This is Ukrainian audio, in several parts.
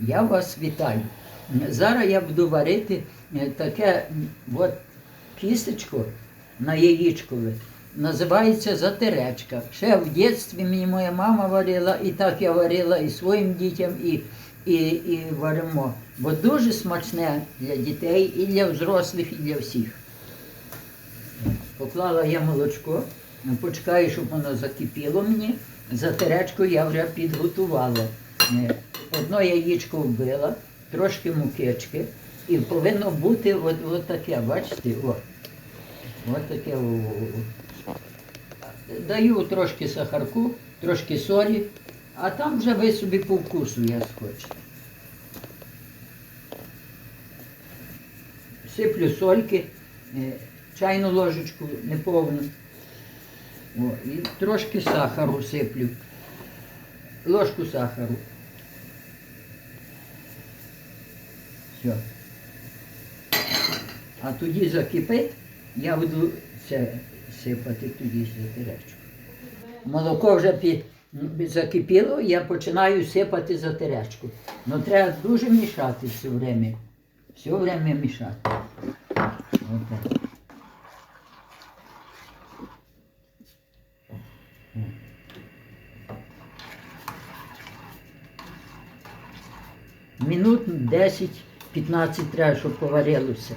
Я вас вітаю. Зараз я буду варити е, таке от кістечко на яєчкове. Називається затеречка. Ще в дитинстві мені моя мама варила, і так я варила і своїм дітям, і, і, і варимо. Бо дуже смачне для дітей, і для взрослих, і для всіх. Поклала я молочко, почекаю, щоб воно закипіло мені. Затеречку я вже підготувала. Одно яєчко вбила, трошки мукички, і повинно бути от, от таке, бачите, о. От таке. Даю трошки сахарку, трошки солі, а там вже ви собі по вкусу, як хочете. Сиплю сольки, е, чайну ложечку неповну. О, і трошки сахару сиплю. Ложку сахару. Все. А тоді закипить, я буду це сипати тоді затиречку. Молоко вже пі- м, закипіло, я починаю сипати затиречку. Ну треба дуже мішати все время. Все время мішати. Отак. Минут 10-15 треба, щоб поварилося.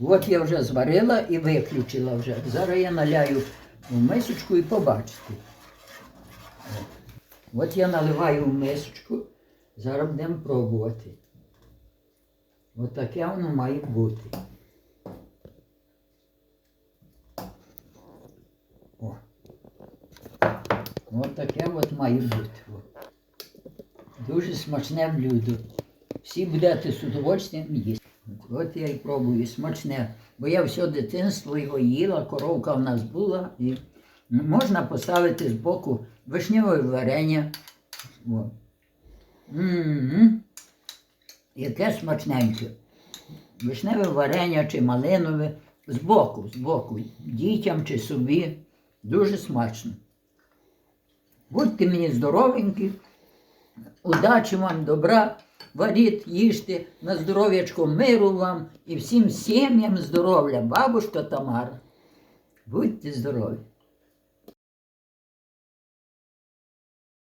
От я вже зварила і виключила вже. Зараз я наляю в мисочку і побачите. От я наливаю в мисочку, зараз будемо пробувати. От таке воно має бути. От таке от має бути. Дуже смачне блюдо. Всі будете з удовольствием їсти. От я і пробую, смачне. Бо я все дитинство його їла, коровка в нас була. І можна поставити збоку вишневе варення. О. М-м-м. Яке смачненьке. Вишневе варення чи малинове збоку, збоку. Дітям чи собі. Дуже смачно. Будьте мені здоровенькі, удачі вам, добра, варіть, їжте, на здоров'ячко миру вам і всім сім'ям здоров'я, бабушка Тамара. Будьте здорові!